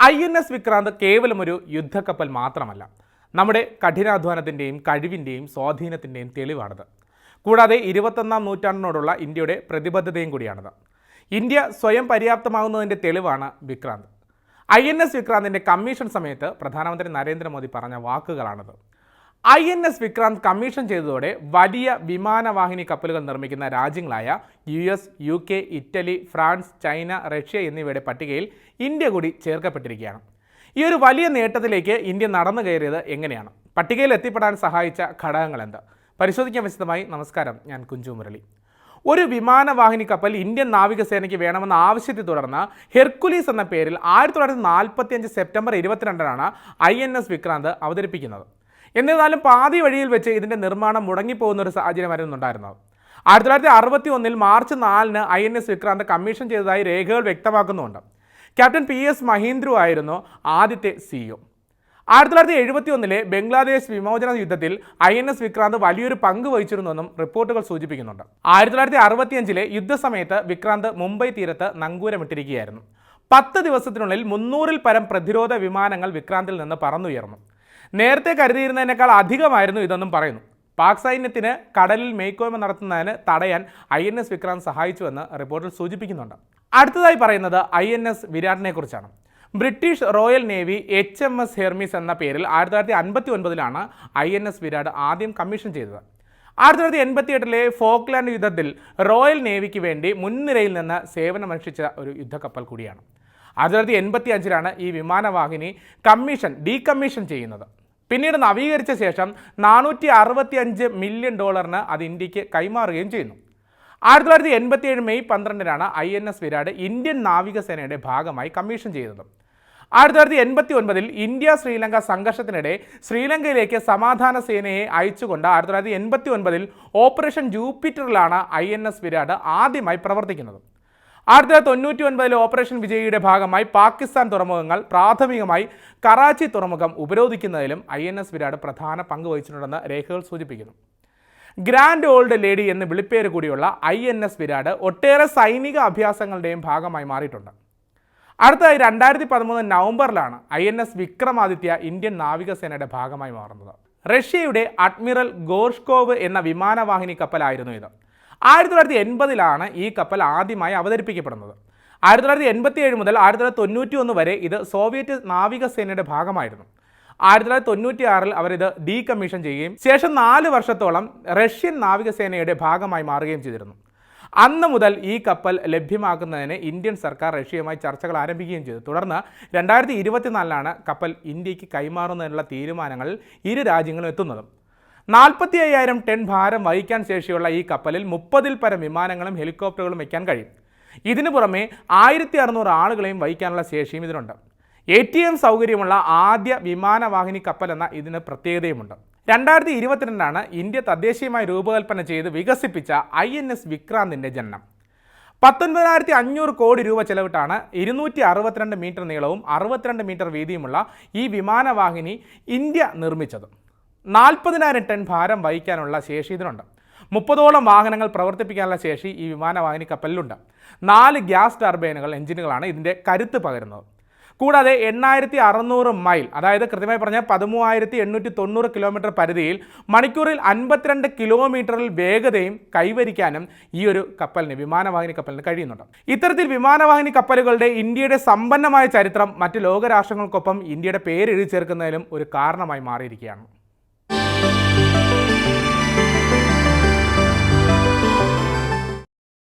I N S Vikrant കേവലം ഒരു യുദ്ധക്കപ്പൽ മാത്രമല്ല. നമ്മുടെ കഠിനാധ്വാനത്തിന്റെയും കഴിവിന്റെയും സ്വാധീനത്തിന്റെയും തെളിവാണത്. കൂടാതെ ഇരുപത്തൊന്നാം നൂറ്റാണ്ടിനോടുള്ള ഇന്ത്യയുടെ പ്രതിബദ്ധതയും കൂടിയാണത്. ഇന്ത്യ സ്വയം പര്യാപ്തമാകുന്നതിന്റെ തെളിവാണ് വിക്രാന്ത്. ഐ എൻ എസ് വിക്രാന്തിന്റെ കമ്മീഷൻ സമയത്ത് പ്രധാനമന്ത്രി നരേന്ദ്രമോദി പറഞ്ഞ വാക്കുകളാണിത്. I N S Vikrant commission ചെയ്തതോടെ വലിയ വിമാനവാഹിനി കപ്പലുകൾ നിർമ്മിക്കുന്ന രാജ്യങ്ങളായ U S U K Italy France China Russia എന്നിവയുടെ പട്ടികയിൽ ഇന്ത്യ കൂടി ചേർക്കപ്പെട്ടിരിക്കുകയാണ്. ഈ ഒരു വലിയ നേട്ടത്തിലേക്ക് ഇന്ത്യ നടന്നു കയറിയത് എങ്ങനെയാണ്? പട്ടികയിൽ എത്തിപ്പെടാൻ സഹായിച്ച ഘടകങ്ങൾ എന്ത്? പരിശോധിക്കാൻ വിശദമായി നമസ്കാരം ഞാൻ കുഞ്ചു മുരളി. ഒരു വിമാനവാഹിനി കപ്പൽ ഇന്ത്യൻ നാവികസേനയ്ക്ക് വേണമെന്ന ആവശ്യത്തെ തുടർന്ന് ഹെർക്കുലീസ് എന്ന പേരിൽ ആയിരത്തി തൊള്ളായിരത്തി നാൽപ്പത്തി അഞ്ച് സെപ്റ്റംബർ ഇരുപത്തിരണ്ടിനാണ് ഐ എൻ എസ് വിക്രാന്ത് അവതരിപ്പിക്കുന്നത്. എന്നിരുന്നാലും പാതി വഴിയിൽ വെച്ച് ഇതിന്റെ നിർമ്മാണം മുടങ്ങിപ്പോകുന്ന ഒരു സാഹചര്യമായിരുന്നു ഉണ്ടായിരുന്നത് ആയിരത്തി തൊള്ളായിരത്തി അറുപത്തി ഒന്നിൽ മാർച്ച് നാലിന് I N S Vikrant commission ചെയ്തതായി രേഖകൾ വ്യക്തമാക്കുന്നുണ്ട്. ക്യാപ്റ്റൻ പി എസ് മഹീന്ദ്രു ആയിരുന്നു ആദ്യത്തെ സിഇഒ ആയിരത്തി തൊള്ളായിരത്തി എഴുപത്തി ഒന്നിലെ ബംഗ്ലാദേശ് വിമോചന യുദ്ധത്തിൽ ഐ എൻ എസ് വിക്രാന്ത് വലിയൊരു പങ്ക് വഹിച്ചിരുന്നുവെന്നും റിപ്പോർട്ടുകൾ സൂചിപ്പിക്കുന്നുണ്ട്. ആയിരത്തി തൊള്ളായിരത്തി അറുപത്തിയഞ്ചിലെ യുദ്ധസമയത്ത് വിക്രാന്ത് മുംബൈ തീരത്ത് നങ്കൂരമിട്ടിരിക്കുകയായിരുന്നു. പത്ത് ദിവസത്തിനുള്ളിൽ മുന്നൂറിൽ പരം പ്രതിരോധ വിമാനങ്ങൾ വിക്രാന്തിൽ നിന്ന് പറന്നുയർന്നു. നേരത്തെ കരുതിയിരുന്നതിനേക്കാൾ അധികമായിരുന്നു ഇതെന്നും പറയുന്നു. പാക് സൈന്യത്തിന് കടലിൽ മേക്കോയ്മ നടത്തുന്നതിന് തടയാൻ ഐ എൻ എസ് വിക്രാന്ത് സഹായിച്ചുവെന്ന് റിപ്പോർട്ടിൽ സൂചിപ്പിക്കുന്നുണ്ട്. അടുത്തതായി പറയുന്നത് ഐ എൻ എസ് വിരാടിനെ കുറിച്ചാണ്. British Royal Navy H M S Hermes എന്ന പേരിൽ ആയിരത്തി തൊള്ളായിരത്തി അൻപത്തി ഒൻപതിലാണ് ഐ എൻ എസ് വിരാട് ആദ്യം കമ്മീഷൻ ചെയ്തത്. ആയിരത്തി തൊള്ളായിരത്തി എൺപത്തി എട്ടിലെ ഫോക്ലാൻഡ് യുദ്ധത്തിൽ റോയൽ നേവിക്ക് വേണ്ടി മുൻനിരയിൽ നിന്ന് സേവനമനുഷ്ഠിച്ച ഒരു യുദ്ധക്കപ്പൽ കൂടിയാണ്. ആയിരത്തി തൊള്ളായിരത്തി എൺപത്തി അഞ്ചിലാണ് ഈ വിമാനവാഹിനി കമ്മീഷൻ ഡീകമ്മീഷൻ ചെയ്യുന്നത്. പിന്നീട് നവീകരിച്ച ശേഷം നാനൂറ്റി അറുപത്തി അഞ്ച് മില്യൺ ഡോളറിന് അത് ഇന്ത്യയ്ക്ക് കൈമാറുകയും ചെയ്യുന്നു. ആയിരത്തി തൊള്ളായിരത്തി എൺപത്തി ഏഴ് May പന്ത്രണ്ടിനാണ് I N S Viraat Indian നാവികസേനയുടെ ഭാഗമായി കമ്മീഷൻ ചെയ്തത്. ആയിരത്തി തൊള്ളായിരത്തി എൺപത്തി ഒൻപതിൽ ഇന്ത്യ ശ്രീലങ്ക സംഘർഷത്തിനിടെ ശ്രീലങ്കയിലേക്ക് സമാധാന സേനയെ അയച്ചുകൊണ്ട് ആയിരത്തി തൊള്ളായിരത്തി എൺപത്തി ഒൻപതിൽ ഓപ്പറേഷൻ ജൂപ്പിറ്ററിലാണ് ഐ എൻ എസ് വിരാട് ആദ്യമായി പ്രവർത്തിക്കുന്നത്. ആയിരത്തി തൊള്ളായിരത്തി തൊണ്ണൂറ്റി ഒൻപതിലെ ഓപ്പറേഷൻ വിജയിയുടെ ഭാഗമായി പാകിസ്ഥാൻ തുറമുഖങ്ങൾ പ്രാഥമികമായി കറാച്ചി തുറമുഖം ഉപരോധിക്കുന്നതിലും ഐ എൻ എസ് വിരാട് പ്രധാന പങ്ക് വഹിച്ചിട്ടുണ്ടെന്ന് രേഖകൾ സൂചിപ്പിക്കുന്നു. ഗ്രാൻഡ് ഓൾഡ് ലേഡി എന്ന് വിളിപ്പേര് കൂടിയുള്ള ഐ എൻ എസ് വിരാട് ഒട്ടേറെ സൈനിക അഭ്യാസങ്ങളുടെയും ഭാഗമായി മാറിയിട്ടുണ്ട്. അടുത്തതായി രണ്ടായിരത്തി പതിമൂന്ന് നവംബറിലാണ് I N S Vikramaditya Indian നാവികസേനയുടെ ഭാഗമായി മാറുന്നത്. റഷ്യയുടെ അഡ്മിറൽ ഗോർഷ്കോവ് എന്ന വിമാനവാഹിനി കപ്പലായിരുന്നു ഇത്. ആയിരത്തി തൊള്ളായിരത്തി എൺപതിലാണ് ഈ കപ്പൽ ആദ്യമായി അവതരിപ്പിക്കപ്പെടുന്നത്. ആയിരത്തി തൊള്ളായിരത്തി എൺപത്തി ഏഴ് മുതൽ ആയിരത്തി തൊള്ളായിരത്തി തൊണ്ണൂറ്റി ഒന്ന് വരെ ഇത് സോവിയറ്റ് നാവികസേനയുടെ ഭാഗമായിരുന്നു. ആയിരത്തി തൊള്ളായിരത്തി തൊണ്ണൂറ്റി ആറിൽ അവരിത് ഡീകമ്മീഷൻ ചെയ്യുകയും ശേഷം നാല് വർഷത്തോളം റഷ്യൻ നാവികസേനയുടെ ഭാഗമായി മാറുകയും ചെയ്തിരുന്നു. അന്ന് മുതൽ ഈ കപ്പൽ ലഭ്യമാക്കുന്നതിന് ഇന്ത്യൻ സർക്കാർ റഷ്യയുമായി ചർച്ചകൾ ആരംഭിക്കുകയും ചെയ്തു. തുടർന്ന് രണ്ടായിരത്തി ഇരുപത്തിനാലിലാണ് കപ്പൽ ഇന്ത്യയ്ക്ക് കൈമാറുന്നതിനുള്ള തീരുമാനങ്ങളിൽ ഇരു രാജ്യങ്ങളും എത്തുന്നതും. നാൽപ്പത്തി അയ്യായിരം ടൺ ഭാരം വഹിക്കാൻ ശേഷിയുള്ള ഈ കപ്പലിൽ മുപ്പതിൽ പരം വിമാനങ്ങളും ഹെലികോപ്റ്ററുകളും വയ്ക്കാൻ കഴിയും. ഇതിനു പുറമെ ആയിരത്തി അറുന്നൂറ് ആളുകളെയും വഹിക്കാനുള്ള ശേഷിയും ഇതിനുണ്ട്. എ ടി എം സൗകര്യമുള്ള ആദ്യ വിമാനവാഹിനി കപ്പൽ എന്ന ഇതിന് പ്രത്യേകതയുമുണ്ട്. രണ്ടായിരത്തി ഇരുപത്തിരണ്ടാണ് ഇന്ത്യ തദ്ദേശീയമായി രൂപകൽപ്പന ചെയ്ത് വികസിപ്പിച്ച ഐ എൻ എസ് വിക്രാന്തിന്റെ ജനനം. പത്തൊൻപതിനായിരത്തി അഞ്ഞൂറ് കോടി രൂപ ചെലവിട്ടാണ് ഇരുന്നൂറ്റി അറുപത്തിരണ്ട് മീറ്റർ നീളവും അറുപത്തിരണ്ട് മീറ്റർ വീതിയുമുള്ള ഈ വിമാനവാഹിനി ഇന്ത്യ നിർമ്മിച്ചത്. നാൽപ്പതിനായിരം ടൺ ഭാരം വഹിക്കാനുള്ള ശേഷി ഇതിനുണ്ട്. മുപ്പതോളം വാഹനങ്ങൾ പ്രവർത്തിപ്പിക്കാനുള്ള ശേഷി ഈ വിമാനവാഹിനി കപ്പലിലുണ്ട്. നാല് ഗ്യാസ് ടർബൈനുകൾ എഞ്ചിനുകളാണ് ഇതിന്റെ കരുത്ത് പകരുന്നത്. കൂടാതെ എണ്ണായിരത്തി അറുന്നൂറ് മൈൽ അതായത് കൃത്യമായി പറഞ്ഞാൽ പതിമൂവായിരത്തി എണ്ണൂറ്റി തൊണ്ണൂറ് കിലോമീറ്റർ പരിധിയിൽ മണിക്കൂറിൽ അൻപത്തിരണ്ട് കിലോമീറ്ററിൽ വേഗതയും കൈവരിക്കാനും ഈ ഒരു കപ്പലിന് വിമാനവാഹിനി കപ്പലിന് കഴിയുന്നുണ്ട്. ഇത്തരത്തിൽ വിമാനവാഹിനി കപ്പലുകളുടെ ഇന്ത്യയുടെ സമ്പന്നമായ ചരിത്രം മറ്റ് ലോകരാഷ്ട്രങ്ങൾക്കൊപ്പം ഇന്ത്യയുടെ പേര് എഴുതി ചേർക്കുന്നതിലും ഒരു കാരണമായി മാറിയിരിക്കുകയാണ്.